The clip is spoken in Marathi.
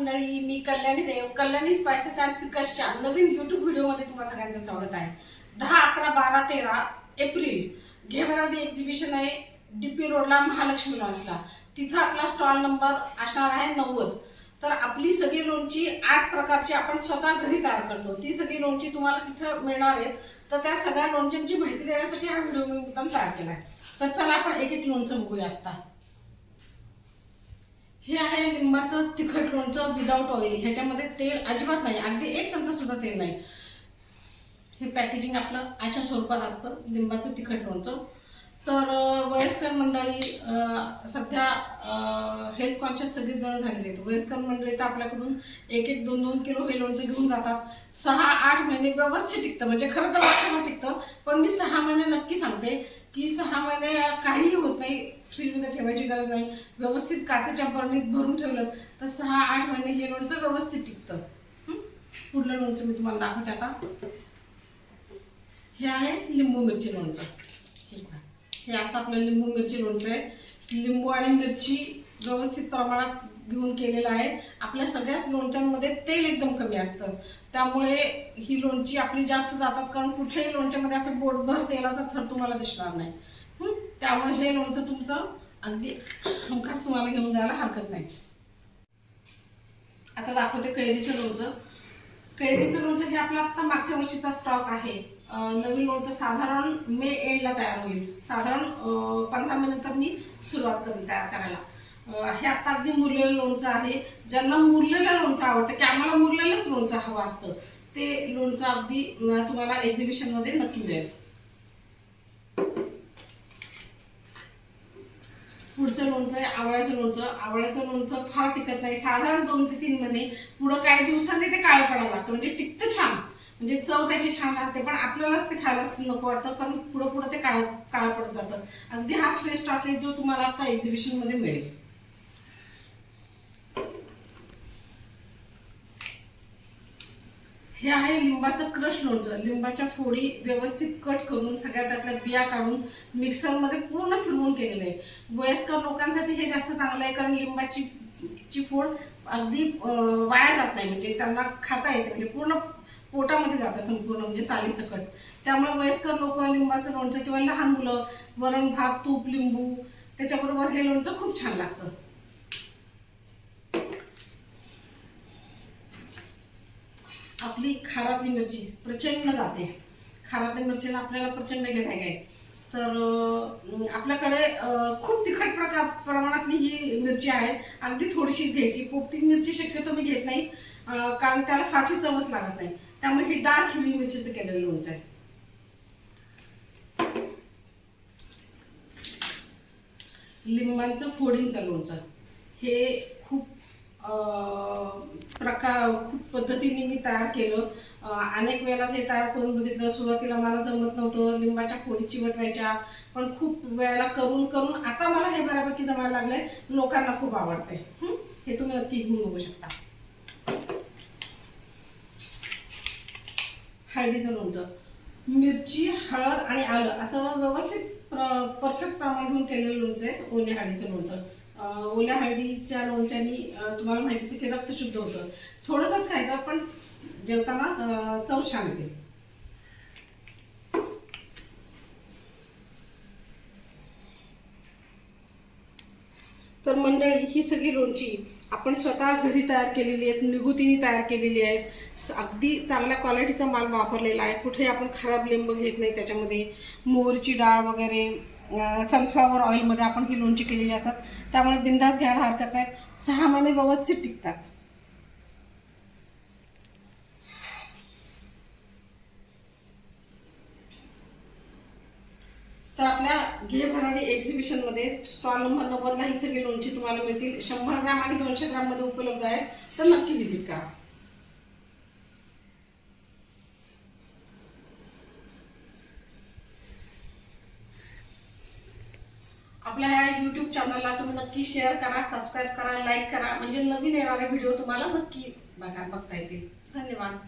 मंडळी मी कल्याणी देव कल्याणी स्पायसेस अँड पिकसच्या नवीन युट्यूब व्हिडिओमध्ये तुम्हा सगळ्यांचं स्वागत आहे. दहा अकरा बारा तेरा एप्रिल घेमरादी एक्झिबिशन आहे डी पी रोडला महालक्ष्मी लॉन्सला तिथं आपला स्टॉल नंबर असणार आहे नव्वद. तर आपली सगळी लोणची आठ प्रकारची आपण स्वतः घरी तयार करतो. ती सगळी लोणची तुम्हाला तिथं मिळणार आहेत. तर त्या सगळ्या लोणच्यांची माहिती देण्यासाठी हा व्हिडिओ मी मुद्दाम तयार केला आहे तर चला आपण एक एक लोणचं बघूया आता. हे आहे लिंबाचं तिखट लोणचं विदाऊट ऑइल ह्याच्यामध्ये तेल अजिबात नाही. अगदी एक चमचा सुद्धा तेल नाही. हे पॅकेजिंग आपलं अशा स्वरूपात असतं. लिंबाचं तिखट लोणचं. तर वयस्कर मंडळी सध्या हेल्थ कॉन्शियस सगळीच जण झालेली आहेत. वयस्कर मंडळी तर आपल्याकडून एक एक दोन दोन किलो हे लोणचं घेऊन जातात. सहा आठ महिने व्यवस्थित टिकतं. म्हणजे खरं तर वर्षभर टिकतं पण मी सहा महिने नक्की सांगते की सहा महिने काहीही होत नाही. फ्रीजमध्ये ठेवायची गरज नाही. व्यवस्थित काचेच्या बरणीत भरून ठेवलं तर सहा आठ महिने हे लोणचं व्यवस्थित टिकतं. पुढलं लोणचं मी तुम्हाला दाखवते आता. हे आहे लिंबू मिरची लोणचं. हे असं आपलं लिंबू मिरची लोणचं आहे. लिंबू आणि मिरची व्यवस्थित प्रमाणात घेऊन केलेलं आहे. आपल्या सगळ्याच लोणच्यांमध्ये तेल एकदम कमी असतं. त्यामुळे ही लोणची आपली जास्त जातात कारण कुठल्याही लोणच्यामध्ये असं बोटभर तेलाचा थर तुम्हाला दिसणार नाही. त्यामुळे हे लोणचं तुमचं अगदी हमखास तुम्हाला घेऊन जायला हरकत नाही. आता दाखवते कैरीचं लोणचं. कैरीचं लोणचं हे आपलं आत्ता मागच्या वर्षीचा स्टॉक आहे. नवीन लोणचं साधारण मे एंडला तयार होईल. साधारण अं, पंधरा मिनिटात मी सुरुवात करेन तयार करायला. हे आता अगदी मुरलेलं लोणचं आहे. ज्यांना मुरलेलं लोणचं आवडतं की आम्हाला मुरलेलंच लोणचं हवं असतं ते लोणचं अगदी तुम्हाला एक्झिबिशनमध्ये नक्की मिळेल. पुढचं लोणचं आहे आवळ्याचं लोणचं. आवळ्याचं लोणचं फार टिकत नाही. साधारण दोन ते तीन महिने. पुढं काही दिवसांनी ते काळं पडायला लागतं. म्हणजे टिकतं छान. म्हणजे चव त्याची छान राहते पण आपल्यालाच ते खायलाच नको वाटतं कारण पुढं पुढं ते काळ काळ पडत जातं. अगदी हा फ्रेश स्टॉक आहे जो तुम्हाला आता एक्झिबिशनमध्ये मिळेल. हे आहे लिंबाचं क्रश लोणचं. लिंबाच्या फोडी व्यवस्थित कट करून सगळ्या त्यातल्या बिया काढून मिक्सरमध्ये पूर्ण फिरवून केलेलं आहे. वयस्कर लोकांसाठी हे जास्त चांगलं आहे कारण लिंबाची ची फोड अगदी वाया जात नाही. म्हणजे त्यांना खाता येते म्हणजे पूर्ण पोटामध्ये जातं संपूर्ण म्हणजे सालीसकट. त्यामुळे वयस्कर लोक लिंबाचं लोणचं किंवा लहान मुलं वरण भात तूप लिंबू त्याच्याबरोबर हे लोणचं खूप छान लागतं. आपली खारातली मिरची प्रचंड जाते. खारातली मिरचीला आपल्याला प्रचंड गिरायक आहे तर आपल्याकडे खूप तिखट प्रकार प्रमाणातली ही मिरची आहे. अगदी थोडीशीच घ्यायची. पोपटी मिरची शक्यतो मी घेत नाही. कारण त्याला फारशी चवच लागत नाही. त्यामुळे ही डार्क हिरवी मिरचीचं केलेलं लोणचं आहे. लिंबांचं फोडींचं लोणचं हे खूप प्रकार खूप पद्धतीने मी तयार केलं. अनेक वेळेला हे तयार करून बघितलं. सुरुवातीला मला जमत नव्हतं लिंबाच्या फोडी चिवटवायच्या. पण खूप वेळेला करून करून आता मला हे बऱ्यापैकी जमायला लागलंय. लोकांना खूप आवडते हे तुम्ही नक्की घेऊन बघू शकता. हळदीचं लोणचं. मिरची हळद आणि आलं असं व्यवस्थित परफेक्ट प्रमाण घेऊन केलेलं लोणचं आहे ओल्या हळदीचं लोणचं. ओल्या हळदीच्या लोणच्यानी तुम्हाला माहितीच की रक्त शुद्ध होतं. थोडंसंच खायचं पण जेवताना चव छान येते. तर मंडळी ही सगळी लोणची आपण स्वतः घरी तयार केलेली आहेत निगुतीने तयार केलेली आहेत. स- अगदी चांगल्या क्वालिटीचा माल वापरलेला आहे. कुठे आपण खराब लिंब घेत नाही त्याच्यामध्ये. मोहरीची डाळ वगैरे सनफ्लॉवर ऑइलमध्ये आपण ही लोणची केलेली असतात. त्यामुळे बिंदास घ्यायला हरकत नाहीत सहा महिने व्यवस्थित टिकतात. तर आपल्या घे भरारी एक्झिबिशनमध्ये स्टॉल नंबर नव्वदला ही सगळी लोणची तुम्हाला मिळतील. शंभर ग्राम आणि दोनशे ग्राममध्ये उपलब्ध आहेत. तर नक्की व्हिजिट करा. आपल्या ह्या युट्यूब चॅनलला तुम्ही नक्की शेअर करा सबस्क्राईब करा लाईक करा. म्हणजे नवीन येणारे व्हिडिओ तुम्हाला नक्की बघा बघता येतील. धन्यवाद.